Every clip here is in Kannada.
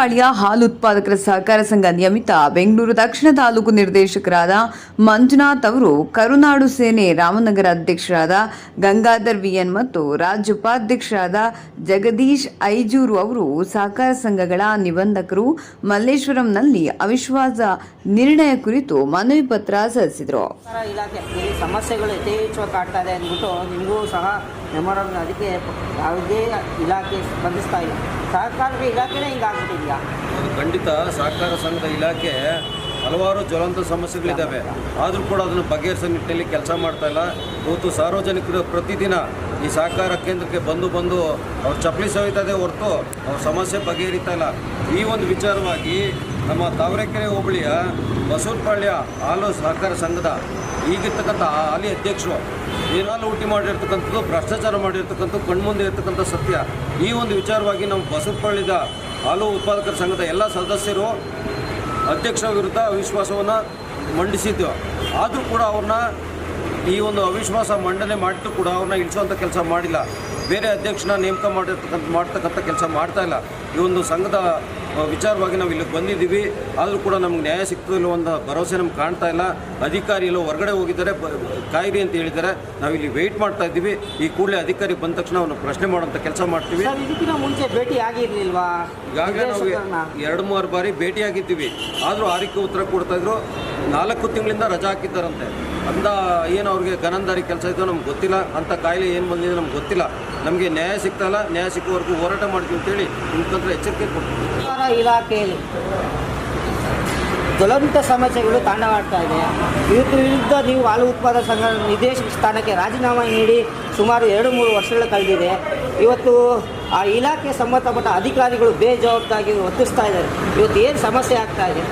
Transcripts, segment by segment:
ಬಸವನಪಾಳ್ಯ ಹಾಲು ಉತ್ಪಾದಕರ ಸಹಕಾರ ಸಂಘ ನಿಯಮಿತ ಬೆಂಗಳೂರು ದಕ್ಷಿಣ ತಾಲೂಕು ನಿರ್ದೇಶಕರಾದ ಮಂಜುನಾಥ್ ಅವರು ಕರುನಾಡು ಸೇನೆ ರಾಮನಗರ ಅಧ್ಯಕ್ಷರಾದ ಗಂಗಾಧರ್ ವಿಎನ್ ಮತ್ತು ರಾಜ್ಯ ಉಪಾಧ್ಯಕ್ಷರಾದ ಜಗದೀಶ್ ಐಜೂರು ಅವರು ಸಹಕಾರ ಸಂಘಗಳ ನಿಬಂಧಕರು ಮಲ್ಲೇಶ್ವರಂನಲ್ಲಿ ಅವಿಶ್ವಾಸ ನಿರ್ಣಯ ಕುರಿತು ಮನವಿ ಪತ್ರ ಸಲ್ಲಿಸಿದರು. ಮೆಮೊರಲ್ ಅದಕ್ಕೆ ಯಾವುದೇ ಇಲಾಖೆ ಸ್ಪಂದಿಸ್ತಾ ಇಲ್ಲ. ಸಹಕಾರದ ಇಲಾಖೆನೇ ಹಿಂಗಾಗ್ಬಿಟ್ಟಿದೆಯಾ? ಖಂಡಿತ ಸಹಕಾರ ಸಂಘದ ಇಲಾಖೆ ಹಲವಾರು ಜ್ವಲಂತ ಸಮಸ್ಯೆಗಳಿದ್ದಾವೆ. ಆದರೂ ಕೂಡ ಅದನ್ನು ಬಗೆಹರಿಸೋ ನಿಟ್ಟಿನಲ್ಲಿ ಕೆಲಸ ಮಾಡ್ತಾ ಇಲ್ಲ. ಇವತ್ತು ಸಾರ್ವಜನಿಕರು ಪ್ರತಿದಿನ ಈ ಸಹಕಾರ ಕೇಂದ್ರಕ್ಕೆ ಬಂದು ಬಂದು ಅವ್ರು ಚಪ್ಪಲಿ ಸವಿತದೆ ಹೊರತು ಅವ್ರ ಸಮಸ್ಯೆ ಬಗೆಹರಿತಾ ಇಲ್ಲ. ಈ ಒಂದು ವಿಚಾರವಾಗಿ ನಮ್ಮ ತಾವರೆಕೆರೆ ಹೋಬಳಿಯ ಬಸವನಪಾಳ್ಯ ಹಾಲು ಸಹಕಾರ ಸಂಘದ ಈಗಿರ್ತಕ್ಕಂಥ ಹಾಲಿ ಅಧ್ಯಕ್ಷರು ಏನಾಲು ಊಟಿ ಮಾಡಿರ್ತಕ್ಕಂಥದ್ದು, ಭ್ರಷ್ಟಾಚಾರ ಮಾಡಿರ್ತಕ್ಕಂಥದ್ದು, ಕಣ್ಮುಂದೆ ಇರ್ತಕ್ಕಂಥ ಸತ್ಯ. ಈ ಒಂದು ವಿಚಾರವಾಗಿ ನಮ್ಮ ಬಸವನಪಾಳ್ಯದ ಹಾಲು ಉತ್ಪಾದಕರ ಸಂಘದ ಎಲ್ಲ ಸದಸ್ಯರು ಅಧ್ಯಕ್ಷರ ವಿರುದ್ಧ ಅವಿಶ್ವಾಸವನ್ನು ಮಂಡಿಸಿದ್ದು ಆದರೂ ಕೂಡ ಅವ್ರನ್ನ ಈ ಒಂದು ಅವಿಶ್ವಾಸ ಮಂಡನೆ ಮಾಡಿದ್ದು ಕೂಡ ಅವ್ರನ್ನ ಇಳಿಸುವಂಥ ಕೆಲಸ ಮಾಡಿಲ್ಲ. ಬೇರೆ ಅಧ್ಯಕ್ಷನ ನೇಮಕ ಮಾಡಿರ್ತಕ್ಕಂಥ, ಮಾಡ್ತಕ್ಕಂಥ ಕೆಲಸ ಮಾಡ್ತಾ ಇಲ್ಲ. ಈ ಒಂದು ಸಂಘದ ವಿಚಾರವಾಗಿ ನಾವು ಇಲ್ಲಿಗೆ ಬಂದಿದ್ದೀವಿ. ಆದರೂ ಕೂಡ ನಮ್ಗೆ ನ್ಯಾಯ ಸಿಗ್ತದಿಲ್ಲ ಒಂದು ಭರವಸೆ ನಮ್ಗೆ ಕಾಣ್ತಾ ಇಲ್ಲ. ಅಧಿಕಾರಿ ಎಲ್ಲೋ ಹೊರಗಡೆ ಹೋಗಿದ್ದಾರೆ. ಕಾಯಿರಿ ಅಂತ ಹೇಳಿದ್ದಾರೆ. ನಾವು ಇಲ್ಲಿ ವೆಯ್ಟ್ ಮಾಡ್ತಾ ಇದ್ದೀವಿ. ಈ ಕೂಡಲೇ ಅಧಿಕಾರಿ ಬಂದ ತಕ್ಷಣ ಅವನು ಪ್ರಶ್ನೆ ಮಾಡುವಂಥ ಕೆಲಸ ಮಾಡ್ತೀವಿ. ಮುಂಚೆ ಭೇಟಿ ಆಗಿರ್ಲಿಲ್ವಾ? ಈಗಾಗಲೇ ನಾವು ಎರಡು ಮೂರು ಬಾರಿ ಭೇಟಿಯಾಗಿದ್ದೀವಿ ಆದರೂ ಆರಿಕೆ ಉತ್ತರ ಕೊಡ್ತಾ ಇದ್ರು. ನಾಲ್ಕು ತಿಂಗಳಿಂದ ರಜಾ ಹಾಕಿದ್ದಾರಂತೆ. ಅಂದ ಏನು ಅವ್ರಿಗೆ ಗನಂದಾರಿ ಕೆಲಸ ಇದ್ದೋ ನಮ್ಗೆ ಗೊತ್ತಿಲ್ಲ. ಅಂಥ ಕಾಯಿಲೆ ಏನು ಬಂದಿದೆ ನಮ್ಗೆ ಗೊತ್ತಿಲ್ಲ. ನಮಗೆ ನ್ಯಾಯ ಸಿಗ್ತಲ್ಲ ನ್ಯಾಯ ಸಿಕ್ಕುವವರೆಗೂ ಹೋರಾಟ ಮಾಡ್ತೀವಿ ಅಂತೇಳಿ ಹೇಳಿ ಮುಖಾಂತರ ಎಚ್ಚರಿಕೆ ಕೊಡ್ತೀವಿ ಇಲಾಖೆಯಲ್ಲಿ ಜ್ವಲಂತ ಸಮಸ್ಯೆಗಳು ತಾಂಡವಾಡ್ತಾ ಇದೆ. ಇದಕ್ಕೆ ವಿರುದ್ಧ ನೀವು ಹಾಲು ಉತ್ಪಾದಕ ಸಂಘ ನಿರ್ದೇಶಕ ಸ್ಥಾನಕ್ಕೆ ರಾಜೀನಾಮೆ ನೀಡಿ ಸುಮಾರು ಎರಡು ಮೂರು ವರ್ಷಗಳು ಕಳೆದಿದೆ. ಇವತ್ತು ಆ ಇಲಾಖೆ ಸಂಬಂಧಪಟ್ಟ ಅಧಿಕಾರಿಗಳು ಬೇಜವಾಬ್ದಾರಿ ವರ್ತಿಸ್ತಾ ಇದ್ದಾರೆ. ಇವತ್ತು ಏನು ಸಮಸ್ಯೆ ಆಗ್ತಾ ಇದೆ?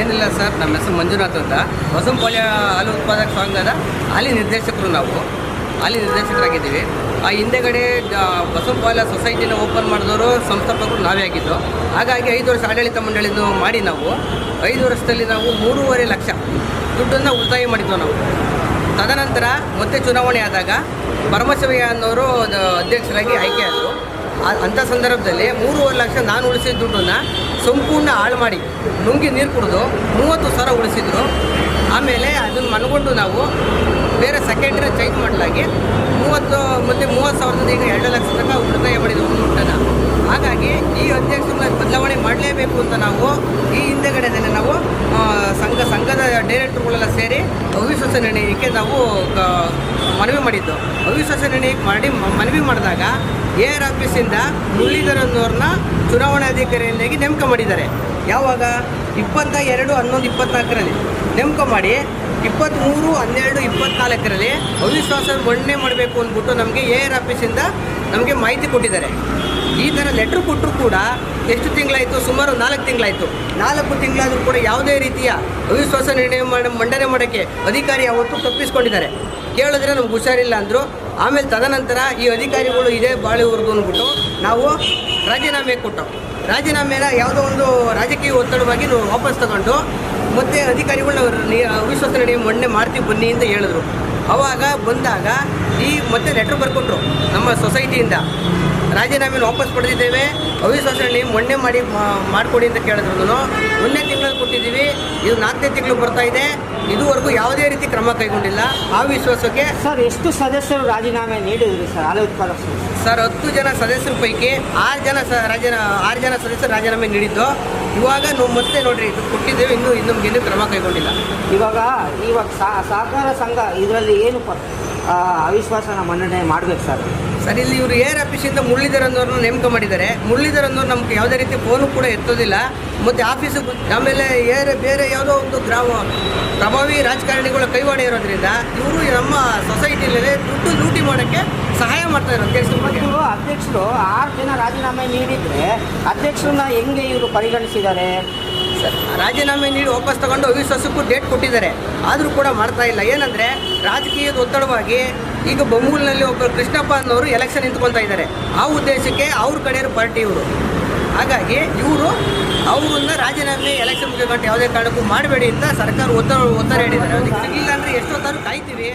ಏನಿಲ್ಲ ಸರ್ ನಮ್ಮ ಹೆಸರು ಮಂಜುನಾಥ್ ಅಂತ. ಬಸವನಪಾಳ್ಯ ಹಾಲು ಉತ್ಪಾದಕ ಸಂಘದ ಹಾಲಿ ನಿರ್ದೇಶಕರು ನಾವು. ಹಾಲಿ ನಿರ್ದೇಶಕರಾಗಿದ್ದೀವಿ. ಆ ಹಿಂದೆಗಡೆ ಬಸವಪಾಲ ಸೊಸೈಟಿನ ಓಪನ್ ಮಾಡಿದವರು ಸಂಸ್ಥಾಪಕರು ನಾವೇ ಆಗಿದ್ದು. ಹಾಗಾಗಿ ಐದು ವರ್ಷ ಆಡಳಿತ ಮಂಡಳಿಯನ್ನು ಮಾಡಿ ನಾವು. ಐದು ವರ್ಷದಲ್ಲಿ ನಾವು ಮೂರುವರೆ ಲಕ್ಷ ದುಡ್ಡನ್ನು ಉಳಿತಾಯ ಮಾಡಿದ್ವು ನಾವು. ತದನಂತರ ಮತ್ತೆ ಚುನಾವಣೆ ಆದಾಗ ಪರಮಶಿವಯ್ಯ ಅನ್ನೋರು ಅಧ್ಯಕ್ಷರಾಗಿ ಆಯ್ಕೆ ಆದರು. ಅಂಥ ಸಂದರ್ಭದಲ್ಲಿ ಮೂರುವರೆ ಲಕ್ಷ ನಾನು ಉಳಿಸಿದ ದುಡ್ಡನ್ನು ಸಂಪೂರ್ಣ ಹಾಳು ಮಾಡಿ, ನುಂಗಿ ನೀರು ಕುಡಿದು ಮೂವತ್ತು ಸಾವಿರ ಉಳಿಸಿದ್ರು. ಆಮೇಲೆ ಅದನ್ನು ಮನಗೊಂಡು ನಾವು ಬೇರೆ ಸೆಕೆಂಡ್ರಿ ಚೇಂಜ್ ಮಾಡಲಾಗಿ ಮೂವತ್ತು ಮತ್ತು ಮೂವತ್ತು ಸಾವಿರದಿಂದ ಈಗ ಎರಡು ಲಕ್ಷ ತನಕ ಉಳಿತಾಯ ಪಡೆದು ಮುಟ್ಟನ. ಹಾಗಾಗಿ ಈ ಅಧ್ಯಕ್ಷರನ್ನ ಬದಲಾವಣೆ ಮಾಡಲೇಬೇಕು ಅಂತ ನಾವು ಈ ಹಿಂದೆಗಡೆನೇ ನಾವು ಸಂಘ, ಸಂಘದ ಡೈರೆಕ್ಟರ್ಗಳೆಲ್ಲ ಸೇರಿ ಅವಿಶ್ವಾಸ ನಿರ್ಣಯಕ್ಕೆ ನಾವು ಮನವಿ ಮಾಡಿದ್ದು. ಅವಿಶ್ವಾಸ ನಿರ್ಣಯಕ್ಕೆ ಮಾಡಿ, ಮನವಿ ಮಾಡಿದಾಗ ಎ ಆರ್ ಆಫೀಸಿಂದ ಮುರಳೀಧರನ್ನವ್ರನ್ನ ಚುನಾವಣಾಧಿಕಾರಿಯನ್ನಾಗಿ ನೇಮಕ ಮಾಡಿದ್ದಾರೆ. ಯಾವಾಗ? ಇಪ್ಪತ್ತ ಎರಡು, ಹನ್ನೊಂದು, ಇಪ್ಪತ್ನಾಲ್ಕರಲ್ಲಿ. ನೇಮಕ ಮಾಡಿ ಇಪ್ಪತ್ತ್ಮೂರು ಹನ್ನೆರಡು, ಇಪ್ಪತ್ನಾಲ್ಕರಲ್ಲಿ ಅವಿಶ್ವಾಸ ಮಂಡನೆ ಮಾಡಬೇಕು ಅಂದ್ಬಿಟ್ಟು ನಮಗೆ ಎ ಆರ್ ಆಫೀಸಿಂದ ನಮಗೆ ಮಾಹಿತಿ ಕೊಟ್ಟಿದ್ದಾರೆ. ಈ ಥರ ಲೆಟ್ರ್ ಕೊಟ್ಟರು ಕೂಡ ಎಷ್ಟು ತಿಂಗಳಾಯಿತು? ಸುಮಾರು ನಾಲ್ಕು ತಿಂಗಳಾಯಿತು. ನಾಲ್ಕು ತಿಂಗಳಾದರೂ ಕೂಡ ಯಾವುದೇ ರೀತಿಯ ಅವಿಶ್ವಾಸ ನಿರ್ಣಯ ಮಾಡಿ, ಮಂಡನೆ ಮಾಡೋಕ್ಕೆ ಅಧಿಕಾರಿ ಅವತ್ತು ತಪ್ಪಿಸ್ಕೊಂಡಿದ್ದಾರೆ. ಕೇಳಿದ್ರೆ ನಮ್ಗೆ ಹುಷಾರಿಲ್ಲ ಅಂದರು. ಆಮೇಲೆ ತದನಂತರ ಈ ಅಧಿಕಾರಿಗಳು ಇದೇ ಬಾಳಿವರೆಗೂ ಅಂದ್ಬಿಟ್ಟು ನಾವು ರಾಜೀನಾಮೆ ಕೊಟ್ಟು ರಾಜೀನಾಮೆನ ಯಾವುದೋ ಒಂದು ರಾಜಕೀಯ ಒತ್ತಡವಾಗಿ ನಾವು ವಾಪಸ್ ತಗೊಂಡು ಮತ್ತೆ ಅಧಿಕಾರಿಗಳು ಅವರು ನೀ ಅವಿಶ್ವಾಸ ನಿರ್ಣಯ ಮೊನ್ನೆ ಮಾಡ್ತೀವಿ ಬನ್ನಿ ಅಂತ ಹೇಳಿದ್ರು. ಅವಾಗ ಬಂದಾಗ ಈ ಮತ್ತೆ ಲೆಟ್ರ್ ಬರ್ಕೊಂಡ್ರು ನಮ್ಮ ಸೊಸೈಟಿಯಿಂದ ರಾಜೀನಾಮೆ ವಾಪಸ್ ಪಡೆದಿದ್ದೇವೆ ಅವಿಶ್ವಾಸ ನಿರ್ಣಯ ಮೊನ್ನೆ ಮಾಡಿ ಮಾಡಿಕೊಡಿ ಅಂತ ಕೇಳಿದ್ರು ಮೊನ್ನೆ ತಿಂಗಳಲ್ಲಿ ಕೊಟ್ಟಿದ್ದೀವಿ ಇದು ನಾಲ್ಕನೇ ತಿಂಗಳು ಬರ್ತಾ ಇದೆ ಇದುವರೆಗೂ ಯಾವುದೇ ರೀತಿ ಕ್ರಮ ಕೈಗೊಂಡಿಲ್ಲ. ಆ ವಿಶ್ವಾಸಕ್ಕೆ ಸರ್ ಎಷ್ಟು ಸದಸ್ಯರು ರಾಜೀನಾಮೆ ನೀಡಿದ್ರು ಸರ್ ಹಾಲು ಉತ್ಪಾದಕ ಸರ್ ಹತ್ತು ಜನ ಸದಸ್ಯರ ಪೈಕಿ ಆರು ಜನ ಸ ರಾಜೀನ ಆರು ಜನ ಸದಸ್ಯರು ರಾಜೀನಾಮೆ ನೀಡಿದ್ದು. ಇವಾಗ ನಾವು ಮತ್ತೆ ನೋಡ್ರಿ ಇದು ಕೊಟ್ಟಿದ್ದೇವೆ ಇನ್ನು ಇನ್ನೂ ಇನ್ನೂ ಕ್ರಮ ಕೈಗೊಂಡಿಲ್ಲ. ಇವಾಗ ಇವಾಗ ಸಹ- ಸಹಕಾರ ಸಂಘ ಇದರಲ್ಲಿ ಏನು ಅವಿಶ್ವಾಸನ ಮನ್ನಣೆ ಮಾಡ್ಬೇಕು ಸರ್? ಸರ್ ಇಲ್ಲಿ ಇವರು ಏರ್ ಆಫೀಸಿಂದ ಮುರಳೀಧರ್ ಅನ್ನೋರನ್ನ ನೇಮಕ ಮಾಡಿದ್ದಾರೆ. ಮುರಳೀಧರ್ ಅನ್ನೋರು ನಮ್ಗೆ ಯಾವುದೇ ರೀತಿ ಫೋನು ಕೂಡ ಎತ್ತೋದಿಲ್ಲ. ಮತ್ತು ಆಫೀಸು ಆಮೇಲೆ ಏರ್ ಬೇರೆ ಯಾವುದೋ ಒಂದು ಗ್ರಾಮ ಪ್ರಭಾವಿ ರಾಜಕಾರಣಿಗಳ ಕೈವಾಡ ಇರೋದ್ರಿಂದ ಇವರು ನಮ್ಮ ಸೊಸೈಟಿಯಲ್ಲಿ ದುಡ್ಡು ಲೂಟಿ ಮಾಡೋಕ್ಕೆ ಸಹಾಯ ಮಾಡ್ತಾ ಇರೋ ಅಧ್ಯಕ್ಷರ ಆರು ಜನ ರಾಜೀನಾಮೆ ನೀಡಿದ್ರೆ ಅಧ್ಯಕ್ಷರನ್ನ ಹೆಂಗೆ ಇವರು ಪರಿಗಣಿಸಿದ್ದಾರೆ? ಸರ್, ರಾಜೀನಾಮೆ ನೀಡಿ ವಾಪಸ್ ತಗೊಂಡು ಅವಿಶ್ವಾಸಕ್ಕೂ ಡೇಟ್ ಕೊಟ್ಟಿದ್ದಾರೆ. ಆದರೂ ಕೂಡ ಮಾಡ್ತಾ ಇಲ್ಲ. ಏನಂದರೆ ರಾಜಕೀಯದ ಒತ್ತಡವಾಗಿ ಈಗ ಬೊಮ್ಮೂಲಿನಲ್ಲಿ ಒಬ್ಬರು ಕೃಷ್ಣಪ್ಪ ಅನ್ನೋರು ಎಲೆಕ್ಷನ್ ನಿಂತ್ಕೊಳ್ತಾ ಇದ್ದಾರೆ. ಆ ಉದ್ದೇಶಕ್ಕೆ ಅವ್ರ ಕಡೆಯವರು ಪಾರ್ಟಿ ಇವರು. ಹಾಗಾಗಿ ಇವರು ಅವರನ್ನ ರಾಜೀನಾಮೆ ಎಲೆಕ್ಷನ್ ಮುಗಿಗಂಟು ಯಾವುದೇ ಕಾರಣಕ್ಕೂ ಮಾಡಬೇಡಿ ಅಂತ ಸರ್ಕಾರ ಒತ್ತಡ ಒತ್ತಡ ಹೇಳಿದ್ದಾರೆ. ಅದಕ್ಕೆ ಸಿಗಲಿಲ್ಲ ಅಂದರೆ ಎಷ್ಟೊತ್ತಾದ್ರೂ ಕಾಯ್ತೀವಿ.